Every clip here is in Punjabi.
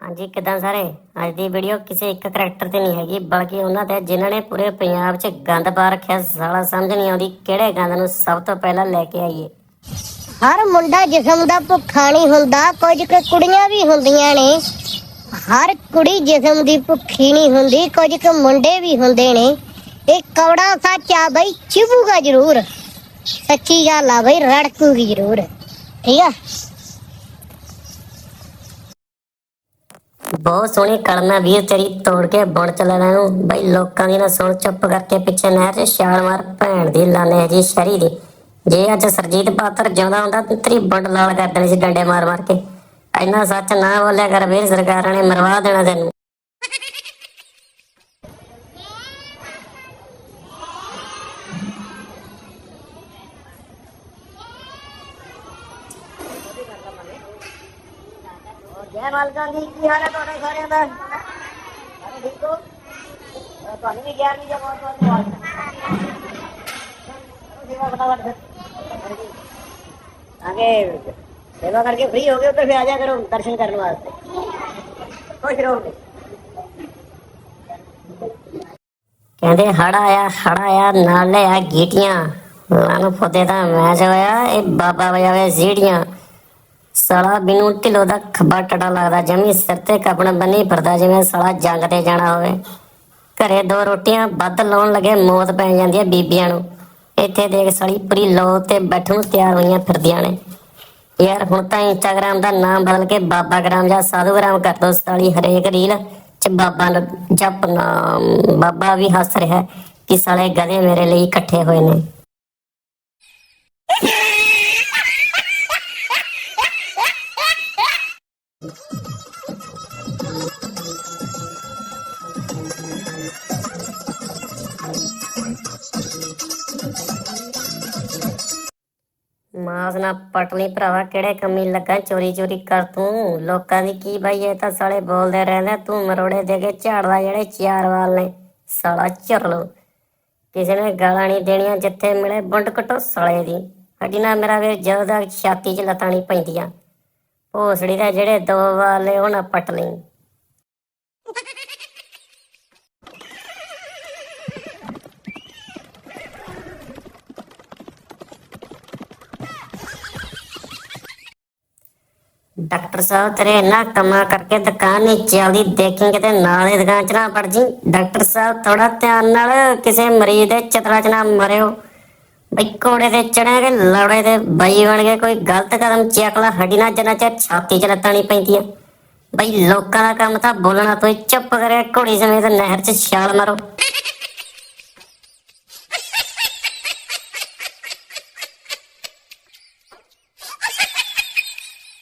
ਹਾਂਜੀ, ਕਿਦਾਂ ਸਾਰੇ? ਅੱਜ ਦੀ ਵੀਡੀਓ ਕਿਸੇ ਇੱਕ ਕਰੈਕਟਰ ਤੇ ਨਹੀਂ ਹੈਗੀ, ਬਲਕਿ ਉਹਨਾਂ ਤੇ ਜਿਨ੍ਹਾਂ ਨੇ ਪੂਰੇ ਪੰਜਾਬ 'ਚ ਗੰਦ ਪਾ ਰੱਖਿਆ, ਸਾਲਾ ਸਮਝ ਨਹੀਂ ਆਉਂਦੀ ਕਿਹੜੇ ਗੰਦ ਨੂੰ ਸਭ ਤੋਂ ਪਹਿਲਾਂ ਲੈ ਕੇ ਆਈਏ। ਹਰ ਮੁੰਡਾ ਜਿਸਮ ਦਾ ਭੁੱਖਾ ਨਹੀਂ ਹੁੰਦਾ, ਕੁਝ ਕੁ ਕੁੜੀਆਂ ਵੀ ਹੁੰਦੀਆਂ ਨੇ। ਹਰ ਕੁੜੀ ਜਿਸਮ ਦੀ ਭੁੱਖੀ ਨਹੀਂ ਹੁੰਦੀ, ਕੁਝ ਕੁ ਮੁੰਡੇ ਵੀ ਹੁੰਦੇ ਨੇ। ਇਹ ਕੌੜਾ ਸੱਚ ਆ ਬਈ ਚਿਬੂਗਾ ਜ਼ਰੂਰ। ਸੱਚੀ ਗੱਲ ਆ ਬਈ, ਰੜਕੂਗੀ ਜ਼ਰੂਰ। ਠੀਕ ਆ? ਬਹੁਤ ਸੋਹਣੀ ਕਲਮਾ ਵੀਰ, ਤੇਰੀ ਤੋੜ ਕੇ ਬੁਣ ਚੱਲਣਾ ਨੂੰ ਬਈ ਲੋਕਾਂ ਦੀ ਨਾ ਸੁਣ, ਚੁੱਪ ਕਰਕੇ ਪਿੱਛੇ ਨਹਿਰ 'ਚ ਛਾਲ ਮਾਰ, ਭੈਣ ਦੀ ਲਾਨੇ ਜੀ ਸ਼ਰੀ ਦੀ। ਜੇ ਅੱਜ ਸਰਜੀਤ ਪਾਤਰ ਜਿਉਂਦਾ ਹੁੰਦਾ ਤਾਂ ਤੇਰੀ ਬੰਡ ਲਾਲ ਕਰ ਦੇਣੀ ਸੀ ਡੰਡੇ ਮਾਰ ਮਾਰ ਕੇ। ਇੰਨਾ ਸੱਚ ਨਾ ਬੋਲਿਆ ਕਰ ਵੀਰ, ਸਰਕਾਰਾਂ ਨੇ ਮਰਵਾ ਦੇਣਾ ਤੈਨੂੰ। ਜੈ ਮਾਲਕਾਂ ਦੀ ਕੀ ਹਾਲ ਹੈ ਤੁਹਾਡੇ ਸਾਰਿਆਂ ਦਾ? ਸਾਰੇ ਠੀਕ ਹੋ? ਤੁਹਾਨੂੰ ਵੀ 11ਵੀਂ ਦਾ ਬਹੁਤ ਬਹੁਤ ਮੁਬਾਰਕ। ਸੇਵਾ ਫਟਾਫਟ ਆਗੇ ਸੇਵਾ ਕਰਕੇ ਫ੍ਰੀ ਹੋ ਗਏ ਤਾਂ ਫਿਰ ਆ ਜਾ ਕਰੋ ਦਰਸ਼ਨ ਕਰਨ ਵਾਸਤੇ। ਖੁਸ਼ ਰਹੋਗੇ ਕਹਿੰਦੇ ਹੜ ਆਇਆ ਹੜ ਆਇਆ, ਨਾਲ ਲਿਆ ਗੀਟੀਆਂ। ਲਾਨੂੰ ਫੋਦੇ ਦਾ ਮੈਚ ਹੋਇਆ, ਇਹ ਬਾਬਾ ਵਜਾਵੇ ਜ਼ੀੜੀਆਂ ਸਾਲਾ ਬਿਨੂੰ ਢਿੱਲੋ ਦਾ ਖੱਬਾ ਟੜਾ ਲੱਗਦਾ, ਜਮੀ ਸਿਰ ਤੇ ਕਪਣ ਬੰਨੀ ਫਿਰਦਾ, ਜਿਵੇਂ ਸਾਲਾ ਜੰਗ ਤੇ ਜਾਣਾ ਹੋਵੇ। ਘਰੇ ਦੋ ਰੋਟੀਆਂ ਵੱਧ ਲਾਉਣ ਲੱਗੇ, ਮੌਤ ਪੈ ਜਾਂਦੀ ਹੈ ਬੀਬੀਆਂ ਨੂੰ। ਇੱਥੇ ਦੇਖ ਸਾਲੀ ਪੂਰੀ ਲੋ ਤੇ ਬੈਠਣ ਨੂੰ ਤਿਆਰ ਹੋਈਆਂ ਫਿਰਦੀਆਂ ਨੇ। ਯਾਰ ਹੁਣ ਤਾਂ ਇੰਸਟਾਗ੍ਰਾਮ ਦਾ ਨਾਮ ਬਦਲ ਕੇ ਬਾਬਾ ਗ੍ਰਾਮ ਜਾਂ ਸਾਧੂ ਗ੍ਰਾਮ ਕਰ ਦੋ ਸਾਲੀ, ਹਰੇਕ ਰੀਲ ਚ ਬਾਬਾ ਨੂੰ ਜਪ ਨਾਮ। ਬਾਬਾ ਵੀ ਹੱਸ ਰਿਹਾ ਕਿ ਸਾਲੇ ਗਧੇ ਮੇਰੇ ਲਈ ਇਕੱਠੇ ਹੋਏ ਨੇ। ਮਾਸ ਨਾ ਪਟਲੀ ਭਰਾਵਾ, ਕਿਹੜੇ ਕਮੀ ਲੱਗਾ ਚੋਰੀ ਚੋਰੀ ਕਰ ਤੂੰ? ਲੋਕਾਂ ਦੀ ਕੀ ਬਾਈ, ਇਹ ਤਾਂ ਸਾਲੇ ਬੋਲਦੇ ਰਹਿੰਦੇ ਤੂੰ ਮਰੋੜੇ ਦੇ ਕੇ ਝਾੜਦਾ ਜਿਹੜੇ ਚਾਰ ਵਾਲ ਨੇ। ਸਾਲਾ ਝਰਲੋ। ਕਿਸੇ ਨੇ ਗਾਲਾਂ ਨਹੀਂ ਦੇਣੀਆਂ, ਜਿੱਥੇ ਮਿਲੇ ਬੁੰਡ ਕਟੋ ਸਾਲੇ ਦੀ। ਹੱਡੀ ਨਾ ਮੇਰਾ ਵੀਰ ਜਦੋਂ ਦਾ ਛਾਤੀ 'ਚ ਲੱਤਾਂ ਨਹੀਂ ਪੈਂਦੀਆਂ। ਭੋਸੜੀ ਦੇ ਜਿਹੜੇ ਦੋ ਵਾਲੇ ਉਹ ਪਟ ਲਈ। ਡਾਕਟਰ ਸਾਹਿਬ ਤੇਰੇ ਇੰਨਾ ਕੰਮਾਂ ਕਰਕੇ ਦੁਕਾਨ ਨਹੀਂ ਚੱਲਦੀ, ਦੇਖੀ ਕਿਤੇ ਨਾਲ ਹੀ ਦੁਕਾਨ ਚ ਨਾ ਪੜ ਜੀ। ਡਾਕਟਰ ਸਾਹਿਬ ਥੋੜਾ ਧਿਆਨ ਨਾਲ ਕਿਸੇ ਮਰੀਜ਼ ਦੇ ਚਤਰਾ ਚ ਨਾ ਮਰਿਓ। ਬਈ ਕੋੜੇ ਤੇ ਚੜਿਆ ਚੜਾਂਗੇ ਲੜੇ ਤੇ ਬਈ ਬਣ ਕੇ ਕੋਈ ਗਲਤ ਕਦਮ ਚੱਕ ਹੱਡੀ ਨਾ ਜਨਾ ਚ ਛਾਤੀ ਚ ਲੱਤਾਂ ਨਹੀਂ ਪੈਂਦੀਆਂ। ਬਈ ਲੋਕਾਂ ਦਾ ਕੰਮ ਤਾਂ ਬੋਲਣਾ ਤੂੰ ਚੁੱਪ ਕਰਿਆ ਘੋੜੀ ਸਮੇਤ ਨਹਿਰ ਚ ਛਾਲ ਮਾਰੋ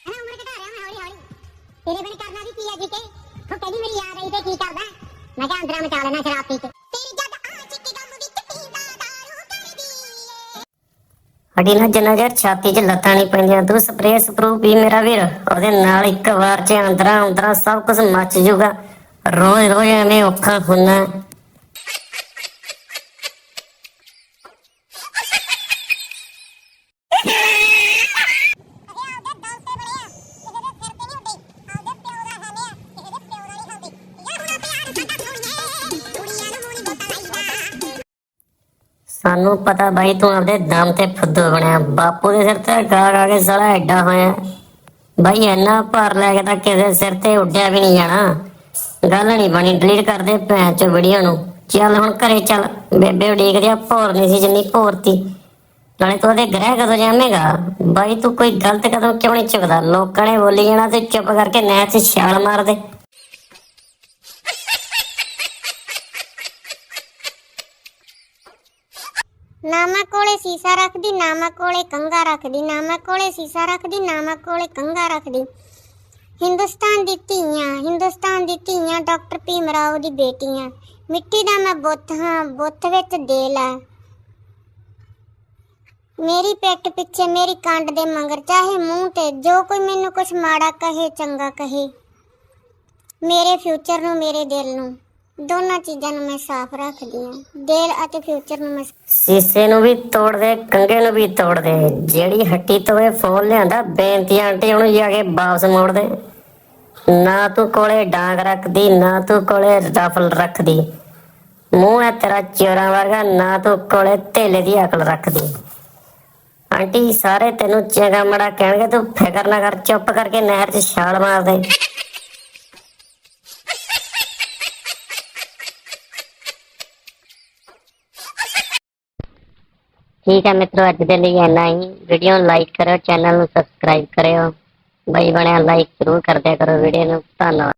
ਉਮਰ ਘਟਾ ਰਿਹਾ ਮੈਂ ਹੌਲੀ ਹੌਲੀ ਤੇਰੇ ਬਣੇ ਕਰਨਾ ਵੀ ਕੀ ਆ ਜੀ ਉਹ ਕਹਿੰਦੀ ਮੇਰੀ ਯਾਦ ਆਈ ਤੇ ਕੀ ਕਰਦਾ? ਮੈਂ ਕਿਹਾ ਅੰਦਰਾਂ ਮਚਾ ਲੈਣਾ ਸ਼ਰਾਬ ਪੀ ਕੇ। ਤੇਰੀ ਜਦ ਆ ਚਿੱਟੀ ਗਮ ਵਿੱਚ ਪੀਂਦਾ ਦਾਰੂ ਕਰਦੀ ਏ। ਨਾ ਜਨਾ ਜਰ ਛਾਤੀ 'ਚ ਲੱਤਾਂ ਨਹੀਂ ਪੈਂਦੀਆਂ, ਤੂੰ ਸਪਰੇਅ ਸਪਰੂ ਪੀ ਮੇਰਾ ਵੀਰ। ਉਹਦੇ ਨਾਲ ਇੱਕ ਵਾਰ 'ਚ ਅੰਦਰਾਂ ਅੰਦਰਾਂ ਸਭ ਕੁਝ ਮੱਚ ਜੂਗਾ। ਰੋਜ਼ ਰੋਜ਼ ਐਵੇਂ ਔਖਾ ਹੁੰਨਾ ਸਾਨੂੰ ਪਤਾ ਬਾਈ ਤੂੰ ਆਪਦੇ ਦਮ ਤੇ ਫੁੱਦੂ ਬਣਿਆ। ਬਾਪੂ ਦੇ ਸਿਰ ਤੇ ਗਾ ਗਾ ਕੇ ਸਾਲਾ ਐਡਾ ਹੋਇਆ। ਬਾਈ ਇੰਨਾ ਭਾਰ ਲੈ ਕੇ ਤਾਂ ਕਿਸੇ ਸਿਰ ਤੇ ਉੱਡਿਆ ਵੀ ਨਹੀਂ ਜਾਣਾ। ਗੱਲ ਨਹੀਂ ਬਣੀ ਡਿਲੀਟ ਕਰ ਦੇ ਭੈਣ ਚੋ ਵੀਡੀਓ ਨੂੰ। ਚੱਲ ਹੁਣ ਘਰੇ ਚੱਲ। ਬੇਬੇ ਉਡੀਕਦੇ ਆ, ਭੋਰ ਨਹੀਂ ਸੀ ਜਿੰਨੀ ਭੋਰਤੀ। ਨਾਲੇ ਤੂੰ ਉਹਦੇ ਗ੍ਰਹਿ ਕਦੋਂ ਜਾਵੇਂਗਾ ਬਾਈ ਤੂੰ ਕੋਈ ਗਲਤ ਕਦਮ ਕਿਉਂ ਨਹੀਂ ਚੁੱਕਦਾ? ਲੋਕਾਂ ਨੇ ਬੋਲੀ ਜਾਣਾ ਤੇ ਚੁੱਪ ਕਰਕੇ ਨਹਿਰ 'ਚ ਛਾਲ ਮਾਰ ਦੇ। ਨਾ ਕੋਲੇ ਸੀਸਾ ਰੱਖਦੀ ਨਾ ਕੋਲੇ ਕੰਗਾ ਰੱਖਦੀ ਨਾ ਕੋਲੇ ਸੀਸਾ ਰੱਖਦੀ ਨਾ ਕੋਲੇ ਕੰਗਾ ਰੱਖਦੀ। ਹਿੰਦੁਸਤਾਨ ਦੀ ਧੀਆਂ, ਹਿੰਦੁਸਤਾਨ ਦੀ ਧੀਆਂ, ਡਾਕਟਰ ਭੀਮ ਰਾਓ ਦੀ ਬੇਟੀਆਂ। ਮਿੱਟੀ ਦਾ ਮੈਂ ਬੁੱਤ ਹਾਂ, ਬੁੱਤ ਵਿੱਚ ਦੇਲ ਹੈ ਮੇਰੀ ਪਿੱਠ ਪਿੱਛੇ ਮੇਰੀ ਕੰਡ ਦੇ ਮੰਗਰ, ਚਾਹੇ ਮੂੰਹ ਤੇ ਜੋ ਕੋਈ ਮੈਨੂੰ ਕੁਛ ਮਾੜਾ ਕਹੇ, ਚੰਗਾ ਕਹੇ। ਮੇਰੇ ਫਿਊਚਰ ਨੂੰ, ਮੇਰੇ ਦਿਲ ਨੂੰ। ਦੋਨਾਂ ਚੀਜ਼ਾਂ ਨੂੰ ਮੈਂ ਸਾਫ਼ ਰੱਖਦੀ ਹਾਂ। ਦਿਲ ਅਤੇ ਫਿਊਚਰ ਨੂੰ ਮੈਂ ਸੀਸੇ ਨੂੰ ਵੀ ਤੋੜ ਦੇ, ਕੰਗੇ ਨੂੰ ਵੀ ਤੋੜ ਦੇ। ਜਿਹੜੀ ਹੱਟੀ ਤੋਂ ਇਹ ਫੋਨ ਲਿਆਂਦਾ, ਬੇਨਤੀ ਆਂਟੀ ਉਹਨੂੰ ਜਾ ਕੇ ਵਾਪਸ ਮੋੜ ਦੇ। ਨਾ ਤੂੰ ਕੋਲੇ ਡਾਂਗ ਰੱਖਦੀ, ਨਾ ਤੂੰ ਕੋਲੇ ਰਫਲ ਰੱਖਦੀ। ਮੂੰਹ ਹੈ ਤੇਰਾ ਚੋਰਾਂ ਵਰਗਾ, ਨਾ ਤੂੰ ਕੋਲੇ ਧੇਲੇ ਦੀ ਅਕਲ ਰੱਖਦੀ। ਆਂਟੀ, ਸਾਰੇ ਤੈਨੂੰ ਚੰਗਾ ਮੜਾ ਕਹਿਣਗੇ, ਤੂੰ ਫਿਕਰ ਨਾ ਕਰ, ਚੁੱਪ ਕਰਕੇ ਨਹਿਰ 'ਚ ਛਾਲ ਮਾਰ ਦੇ। ਠੀਕ ਹੈ ਮਿੱਤਰੋ, ਅੱਜ ਦੇ ਲਈ ਇੰਨਾ ਹੀ। ਵੀਡੀਓ ਨੂੰ ਲਾਈਕ ਕਰਿਓ ਚੈਨਲ ਨੂੰ ਸਬਸਕ੍ਰਾਈਬ ਕਰਿਓ। ਬਈ ਬਣਿਆ ਲਾਈਕ ਜ਼ਰੂਰ ਕਰਦਿਆ ਕਰੋ ਵੀਡੀਓ ਨੂੰ। ਧੰਨਵਾਦ।